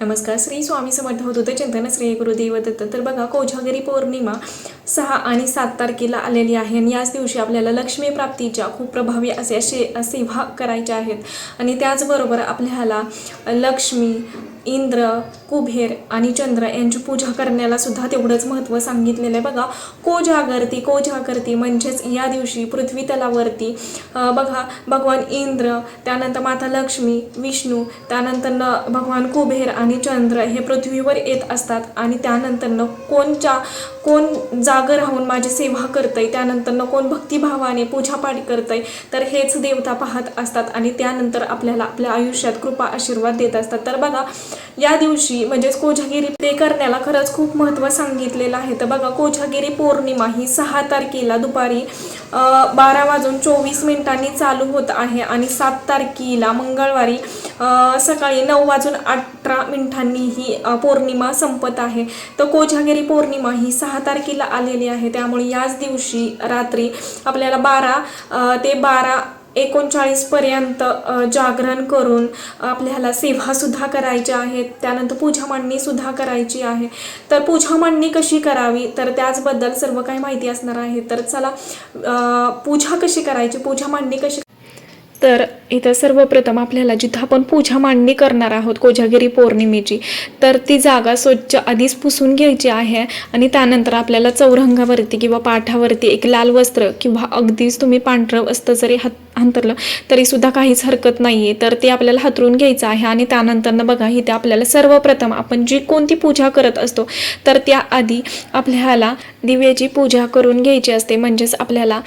नमस्कार श्री स्वामी समर्थ होत होते चिंतन श्री गुरुदेव दत्त. तर बघा कोजागिरी पौर्णिमा सहा आणि सात तारखेला आलेली आहे आणि याच दिवशी आपल्याला लक्ष्मी प्राप्तीच्या खूप प्रभावी असे असे सेवा करायच्या आहेत. आणि त्याचबरोबर आपल्याला लक्ष्मी इंद्र कुबेर आणि चंद्र यांची पूजा करण्याला सुद्धा तेवढंच महत्त्व सांगितलेलं आहे. बघा कोजागरती कोजागरती म्हणजेच या दिवशी पृथ्वी तलावरती बघा भगवान इंद्र त्यानंतर माता लक्ष्मी विष्णू त्यानंतरनं भगवान कुबेर आणि चंद्र हे पृथ्वीवर येत असतात आणि त्यानंतरनं कोणच्या कोण जागं राहून माझी सेवा करतंय त्यानंतरनं कोण भक्तिभावाने पूजापाठ करतंय तर हेच देवता पाहत असतात आणि त्यानंतर आपल्याला आपल्या आयुष्यात कृपा आशीर्वाद देत असतात. तर बघा या दिवशी म्हणजेच कोजागिरी ते करण्याला खरंच खूप महत्त्व सांगितलेलं आहे. तर बघा कोजागिरी पौर्णिमा ही सहा तारखेला दुपारी बारा वाजून चोवीस मिनिटांनी चालू होत आहे आणि सात तारखेला मंगळवारी सकाळी नऊ वाजून अठरा मिनिटांनी ही पौर्णिमा संपत आहे. तर कोजागिरी पौर्णिमा ही सहा तारखेला आलेली आहे. त्यामुळे याच दिवशी रात्री आपल्याला बारा ते बारा एकोणचाळीस पर्यंत जागरण करून आपल्याला सेवासुद्धा करायच्या आहेत त्यानंतर पूजा मांडणी सुद्धा करायची आहे. तर पूजा मांडणी कशी करावी? तर त्याचबद्दल सर्व काही माहिती असणार आहे. तर चला पूजा कशी करायची? पूजा मांडणी कशी तर इथं सर्वप्रथम आपल्याला जिथं आपण पूजा मांडणी करणार आहोत कोजागिरी पौर्णिमेची तर ती जागा स्वच्छ आधीच पुसून घ्यायची आहे आणि त्यानंतर आपल्याला चौरंगावरती किंवा पाठावरती एक लाल वस्त्र किंवा अगदीच तुम्ही पांढरं वस्त्र जरी हात अंतरलं. तरीसुद्धा काहीच हरकत नाही आहे तर ते आपल्याला हातरून घ्यायचं आहे आणि त्यानंतरनं बघा इथे आपल्याला सर्वप्रथम आपण जी कोणती पूजा करत असतो तर त्याआधी आपल्याला दिव्याची पूजा करून घ्यायची असते. म्हणजेच आपल्याला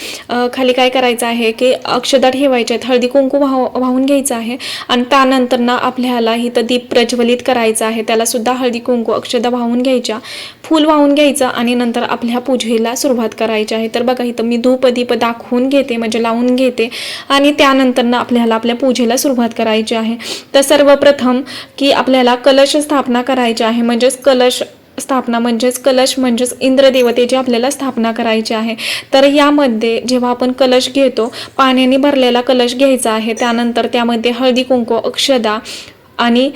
खाली काय करायचं आहे की अक्षदा ठेवायच्या आहेत. हळदी कुंकू वाह वाहून घ्यायचं आहे आणि त्यानंतरनं आपल्याला इथं दीप प्रज्वलित करायचं आहे. त्यालासुद्धा हळदी कुंकू अक्षदा वाहून घ्यायच्या फूल वाहून घ्यायचं आणि नंतर आपल्या पूजेला सुरुवात करायची आहे. तर बघा इथं मी धूप दीप दाखवून घेते म्हणजे लावून घेते. आणि त्यानंतरनं आपल्याला आपल्या पूजेला सुरुवात करायची आहे. तर सर्वप्रथम की आपल्याला कलश स्थापना करायची आहे म्हणजेच कलश स्थापना म्हणजेच कलश म्हणजेच इंद्रदेवतेची आपल्याला स्थापना करायची आहे. तर यामध्ये जेव्हा आपण कलश घेतो पाण्याने भरलेला कलश घ्यायचा आहे त्यानंतर त्यामध्ये हळदी कुंकू अक्षदा आणि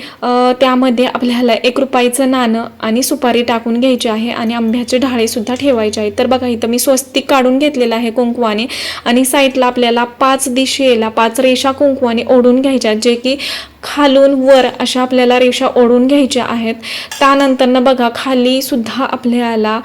त्यामध्ये आपल्याला एक रुपयाचं नाणं आणि सुपारी टाकून घ्यायची आहे आणि आंब्याचे ढाळेसुद्धा ठेवायचे आहेत. तर बघा इथं मी स्वस्तिक काढून घेतलेलं आहे कुंकवाने आणि साईडला आपल्याला पाच दिशेला पाच रेषा कुंकवाने ओढून घ्यायच्या जे की खालून वर अशा आपल्याला रेषा ओढून घ्यायच्या आहेत. त्यानंतरनं बघा खाली सुद्धा आपल्याला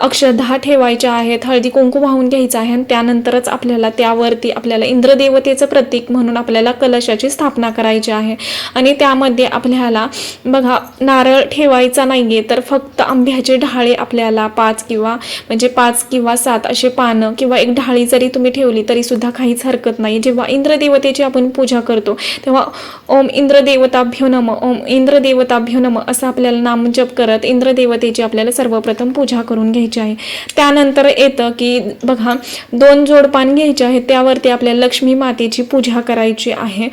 अक्षरधा ठेवायच्या आहेत. हळदी कुंकू वाहून घ्यायचं आहे. आणि त्यानंतरच आपल्याला त्यावरती आपल्याला इंद्रदेवतेचं प्रतीक म्हणून आपल्याला कलशाची स्थापना करायची आहे. आणि त्यामध्ये आपल्याला बघा नारळ ठेवायचा नाहीये तर फक्त आंब्याचे ढाळे आपल्याला पाच किंवा म्हणजे पाच किंवा सात असे पानं किंवा एक ढाळी जरी तुम्ही ठेवली तरी सुद्धा काहीच हरकत नाही. जेव्हा इंद्रदेवतेची आपण पूजा करतो तेव्हा ओम इंद्रदेवताभ्यो नम ओम इंद्रदेवताभ्यो नम असं आपल्याला नामजप करत इंद्रदेवतेची आपल्याला सर्वप्रथम पूजा करून घ्यायची आहे. त्यानंतर येतं की बघा दोन जोडपान घ्यायचे आहेत त्यावरती आपल्याला लक्ष्मी मातेची पूजा करायची आहे.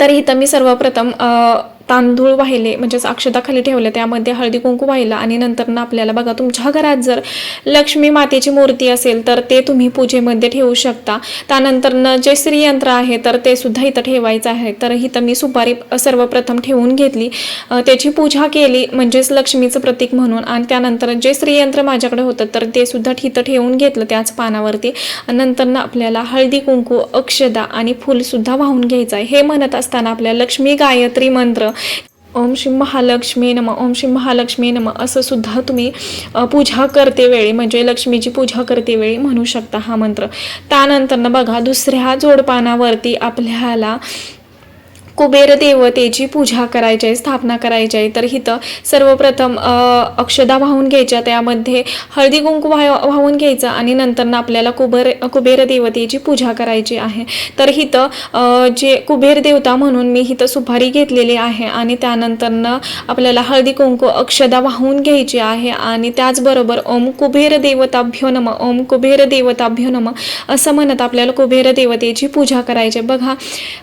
तर इथं मी सर्वप्रथम तांदूळ वाहिले म्हणजेच अक्षता खाली ठेवल्या त्यामध्ये हळदी कुंकू वाहिलं आणि नंतर ना आपल्याला बघा तुमच्या घरात जर लक्ष्मी मातेची मूर्ती असेल तर ते तुम्ही पूजेमध्ये ठेवू शकता. त्यानंतर जे श्रीयंत्र आहे तर ते सुद्धा इथं ठेवायचं आहे. तर इथं मी सुपारी सर्वप्रथम ठेवून घेतली. त्याची पूजा केली म्हणजेच लक्ष्मीचं प्रतीक म्हणून. आणि त्यानंतर जे श्रीयंत्र माझ्याकडे होतं तर ते सुद्धा इथं ठेवून घेतलं त्याच पानावरती. नंतर ना आपल्याला हळदी कुंकू अक्षदा आणि फुलसुद्धा वाहून घ्यायचं आहे. हे म्हणत असताना आपल्या लक्ष्मी गायत्री मंत्र ओम श्री महालक्ष्मी नम ओम श्री महालक्ष्मी नम. असं सुद्धा तुम्ही पूजा करते वेळी म्हणजे लक्ष्मीची पूजा करते वेळी म्हणू शकता हा मंत्र. त्यानंतरनं बघा दुसऱ्या जोडपानावरती आपल्याला कुबेर देवतेची पूजा करायची आहे स्थापना करायची आहे तर इथं सर्वप्रथम अक्षदा वाहून घ्यायच्या त्यामध्ये हळदी कुंकू वाह वाहून घ्यायचं आणि नंतर आपल्याला कुबेर कुबेर देवतेची पूजा करायची आहे तर इथं जे कुबेर देवता म्हणून मी इथं सुपारी घेतलेली आहे आणि त्यानंतरनं आपल्याला हळदी कुंकू अक्षदा वाहून घ्यायची आहे आणि त्याचबरोबर ओम कुबेर देवताभ्यो नम ओम कुबेर देवताभ्यो नम असं म्हणत आपल्याला कुबेर देवतेची पूजा करायची आहे. बघा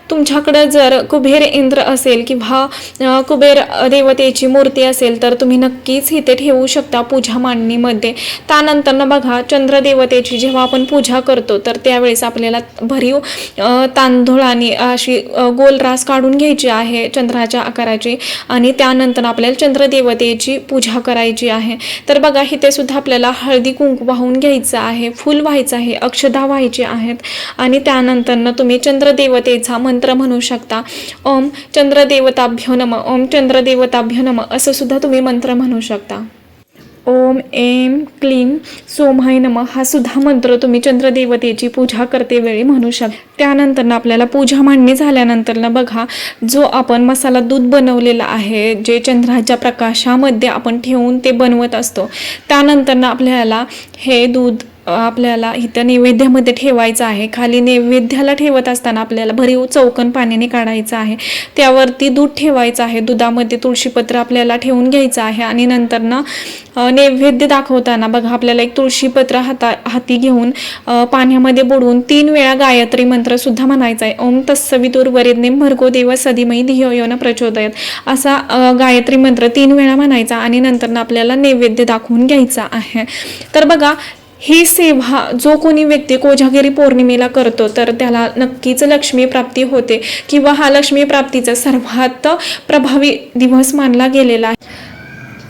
तुमच्याकडं जर कुबेर इंद्र असेल किंवा कुबेर देवतेची मूर्ती असेल तर तुम्ही नक्कीच इथे ठेवू शकता पूजा मांडणीमध्ये. त्यानंतर बघा चंद्रदेवतेची जेव्हा आपण पूजा करतो तर त्यावेळेस आपल्याला भरीव अ, तांदूळाने अशी गोल रास काढून घ्यायची आहे चंद्राच्या आकाराची आणि त्यानंतर आपल्याला चंद्रदेवतेची पूजा करायची आहे. तर बघा इथे सुद्धा आपल्याला हळदी कुंकू वाहून घ्यायचं आहे फुल व्हायचं आहे अक्षदा व्हायचे आहेत आणि त्यानंतर तुम्ही चंद्रदेवतेचा मंत्र म्हणू शकता. ओम चंद्रदेवताभ्यो नम ओम चंद्रदेवताभ्यो नम असं सुद्धा तुम्ही मंत्र म्हणू शकता. ओम एम क्लीम सोमाय नम हा सुद्धा मंत्र तुम्ही चंद्रदेवतेची पूजा करतेवेळी म्हणू शकता. त्यानंतर ना आपल्याला पूजा मांडणी झाल्यानंतर ना बघा जो आपण मसाला दूध बनवलेला आहे जे चंद्राच्या प्रकाशामध्ये आपण ठेवून ते बनवत असतो त्यानंतर ना आपल्याला हे दूध आपल्याला इथं नैवेद्यामध्ये ठेवायचं आहे. खाली नैवेद्याला ठेवत असताना आपल्याला भरीव चौकन पाण्याने काढायचं आहे. त्यावरती दूध ठेवायचं आहे. दुधामध्ये तुळशीपत्र आपल्याला ठेवून घ्यायचं आहे आणि नंतर ना नैवेद्य दाखवताना बघा आपल्याला एक तुळशीपत्र हाता हाती घेऊन पाण्यामध्ये बुडवून तीन वेळा गायत्री मंत्रसुद्धा म्हणायचा आहे. ओम तत्सवितुर भरगो देव सदिमयी धियो यो न असा गायत्री मंत्र तीन वेळा म्हणायचा आणि नंतर आपल्याला नैवेद्य दाखवून घ्यायचा आहे. तर बघा ही सेवा जो कोणी व्यक्ती कोजागिरी पौर्णिमेला करतो तर त्याला नक्कीच लक्ष्मी प्राप्ती होते. किंवा हा लक्ष्मी प्राप्तीचा सर्वात प्रभावी दिवस मानला गेलेला आहे.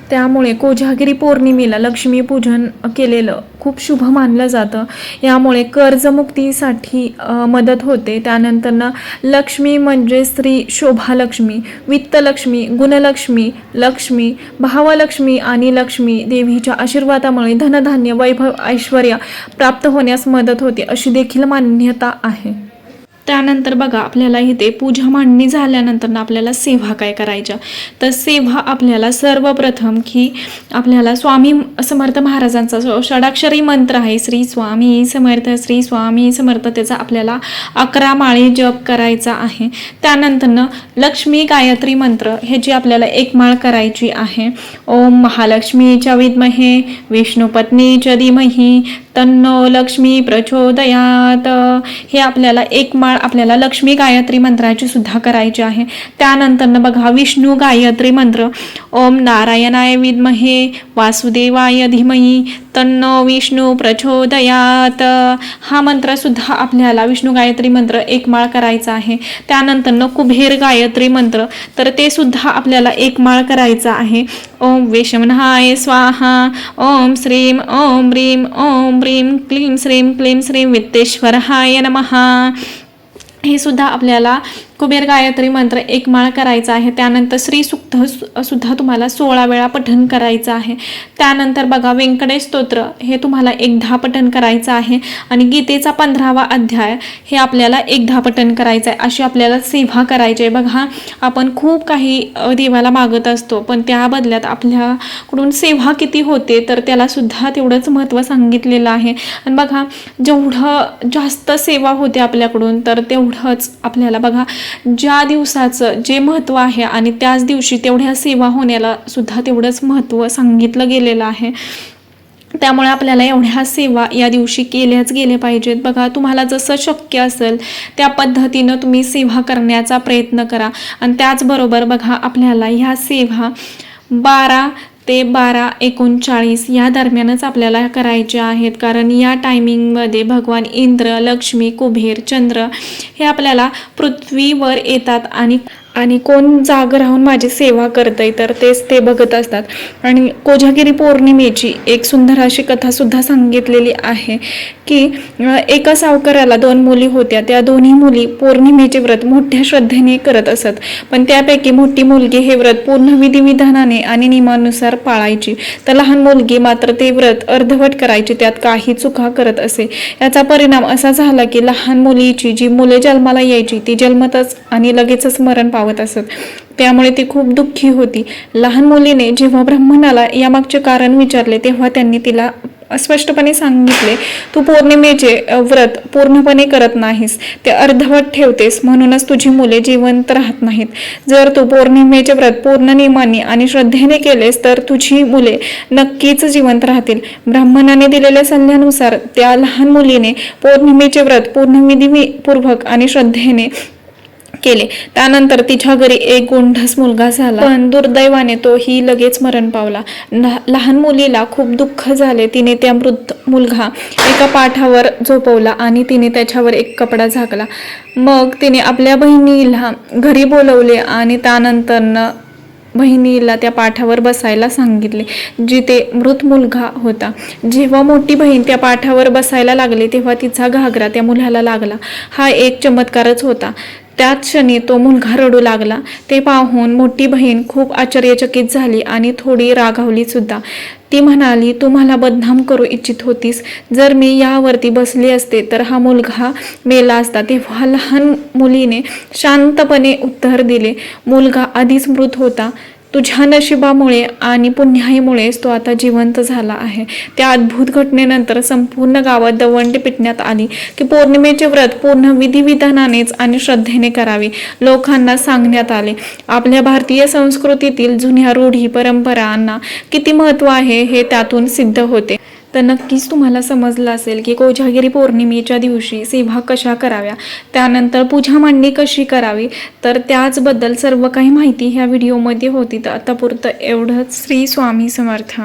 त्यामुळे कोजागिरी पौर्णिमेला लक्ष्मीपूजन केलेलं खूप शुभ मानलं जातं. यामुळे कर्जमुक्तीसाठी मदत होते. त्यानंतर ना लक्ष्मी म्हणजे स्त्री शोभालक्ष्मी वित्तलक्ष्मी गुणलक्ष्मी लक्ष्मी भावलक्ष्मी आणि लक्ष्मी देवीच्या आशीर्वादामुळे धनधान्य वैभव ऐश्वर्य प्राप्त होण्यास मदत होते अशी देखील मान्यता आहे. त्यानंतर बघा आपल्याला इथे पूजा मांडणी झाल्यानंतर ना आपल्याला सेवा काय करायच्या? तर सेवा आपल्याला सर्वप्रथम की आपल्याला स्वामी समर्थ महाराजांचा षडाक्षरी मंत्र आहे श्री स्वामी समर्थ श्री स्वामी समर्थ त्याचा आपल्याला अकरा माळी जप करायचा आहे. त्यानंतरनं लक्ष्मी गायत्री मंत्र हे जी आपल्याला एक माळ करायची आहे. ओम महालक्ष्मीच्या विद्महे च धीमही तन्नो लक्ष्मी प्रचोदयात. हे आपल्याला एक माळ आपल्याला लक्ष्मी गायत्री मंत्राची सुद्धा करायची आहे. त्यानंतर बघा विष्णू गायत्री मंत्र. ओम नारायणाय विद्महे वासुदेवाय धीमही तन्नो विष्णू प्रचोदयात. हा मंत्रसुद्धा आपल्याला विष्णू गायत्री मंत्र एक माळ करायचा आहे. त्यानंतर कुबेर गायत्री मंत्र तर ते सुद्धा आपल्याला एक माळ करायचा आहे. ओम विषमनाय स्वाहा ओम श्रीम ओम ह्रीम ओम ह्रीम क्लीम श्रीम क्लीम श्रीम वित्तेश्वराय नमहा हे सुद्धा आपल्याला कुबेर गायत्री मंत्र एक माळ करायचा आहे. त्यानंतर श्री सुक्त सुद्धा तुम्हाला सोळा वेळा पठण करायचं आहे. त्यानंतर बघा व्यंकटेश स्तोत्र हे तुम्हाला एकदा पठण करायचं आहे. आणि गीतेचा पंधरावा अध्याय हे आपल्याला एकदा पठण करायचं आहे अशी आपल्याला सेवा करायची आहे. बघा आपण खूप काही देवाला मागत असतो. पण त्या बदल्यात आपल्याकडून सेवा किती होते तर त्याला सुद्धा तेवढंच महत्त्व सांगितलेलं आहे. आणि बघा जेवढं जास्त सेवा होते आपल्याकडून तर तेवढंच आपल्याला बघा ज्या दिवसाचं जे महत्त्व आहे आणि त्याच दिवशी तेवढ्या सेवा होण्याला सुद्धा तेवढंच महत्त्व सांगितलं गेलेलं आहे. त्यामुळे आपल्याला एवढ्या सेवा या दिवशी केल्याच गेल्या पाहिजेत. बघा तुम्हाला जसं शक्य असेल त्या पद्धतीनं तुम्ही सेवा करण्याचा प्रयत्न करा. आणि त्याचबरोबर बघा आपल्याला ह्या सेवा बारा ते बारा एकोणचाळीस या दरम्यानच आपल्याला करायचे आहेत. कारण या टायमिंगमध्ये भगवान इंद्र लक्ष्मी कुबेर चंद्र हे आपल्याला पृथ्वीवर येतात आणि आणि कोण जाग राहून माझी सेवा करतंय तर तेच ते बघत असतात. आणि कोजागिरी पौर्णिमेची एक सुंदर अशी कथासुद्धा सांगितलेली आहे की एका सावकाराला दोन मुली होत्या. त्या दोन्ही मुली पौर्णिमेचे व्रत मोठ्या श्रद्धेने करत असत. पण त्यापैकी मोठी मुलगी हे व्रत पूर्ण विधिविधानाने आणि नियमानुसार पाळायची. तर लहान मुलगी मात्र ते व्रत अर्धवट करायची त्यात काही चुका करत असे. याचा परिणाम असा झाला की लहान मुलीची जी मुले जन्माला यायची ती जन्मतच आणि लगेचच मरण पावत असत. त्यामुळे ती खूप दुःखी होती. लहान मुलीने जेव्हा ब्राह्मणाला यामागचे कारण विचारले तेव्हा त्यांनी तिला स्पष्टपणे सांगितले तू पौर्णिमेचे व्रत पूर्णपणे करत नाहीस. ते अर्धवट ठेवतेस. म्हणूनच तुझी मुले जिवंत राहत नाहीत. जर तू पौर्णिमेचे व्रत पूर्ण नियमाने आणि श्रद्धेने केलेस तर तुझी मुले नक्कीच जिवंत राहतील. ब्राह्मणाने दिलेल्या सल्ल्यानुसार त्या लहान मुलीने पौर्णिमेचे व्रत पूर्णविधीपूर्वक आणि श्रद्धेने केले. त्यानंतर तिच्या घरी एक गोंढस मुलगा झाला. पण दुर्दैवाने तो ही लगेच मरण पावला. लहान मुलीला खूप दुःख झाले. तिने त्या मृत मुलगा एका पाठावर झोपवला आणि तिने त्याच्यावर एक कपडा झाकला. मग तिने आपल्या बहिणीला घरी बोलवले आणि त्यानंतरनं बहिणीला त्या पाठावर बसायला सांगितले जिथे मृत मुलगा होता. जेव्हा मोठी बहीण त्या पाठावर बसायला लागली तेव्हा तिचा घागरा त्या मुलाला लागला. हा एक चमत्कारच होता. त्याच क्षणी तो मुलगा रडू लागला. ते पाहून मोठी बहीण खूप आश्चर्यचकित झाली आणि थोडी रागावली सुद्धा. ती म्हणाली तू मला बदनाम करू इच्छित होतीस. जर मी यावरती बसली असते तर हा मुलगा मेला असता. तेव्हा लहान मुलीने शांतपणे उत्तर दिले. मुलगा आधीच मृत होता. तुझ्या नशिबामुळे आणि पुण्याईमुळेच तो आता जिवंत झाला आहे. त्या अद्भुत घटनेनंतर संपूर्ण गावात दवंडी पिटण्यात आली की पौर्णिमेचे व्रत पूर्ण विधिविधानानेच आणि श्रद्धेने करावे लोकांना सांगण्यात आले. आपल्या भारतीय संस्कृतीतील जुन्या रूढी परंपरांना किती महत्त्व आहे हे त्यातून सिद्ध होते. तर नक्कीच तुम्हाला समजलं असेल की कोजागिरी पौर्णिमेच्या दिवशी सेवा कशा कराव्या त्यानंतर पूजा मांडणी कशी करावी तर त्याचबद्दल सर्व काही माहिती ह्या व्हिडिओमध्ये होती. तर आतापुरतं एवढंच. श्री स्वामी समर्थ.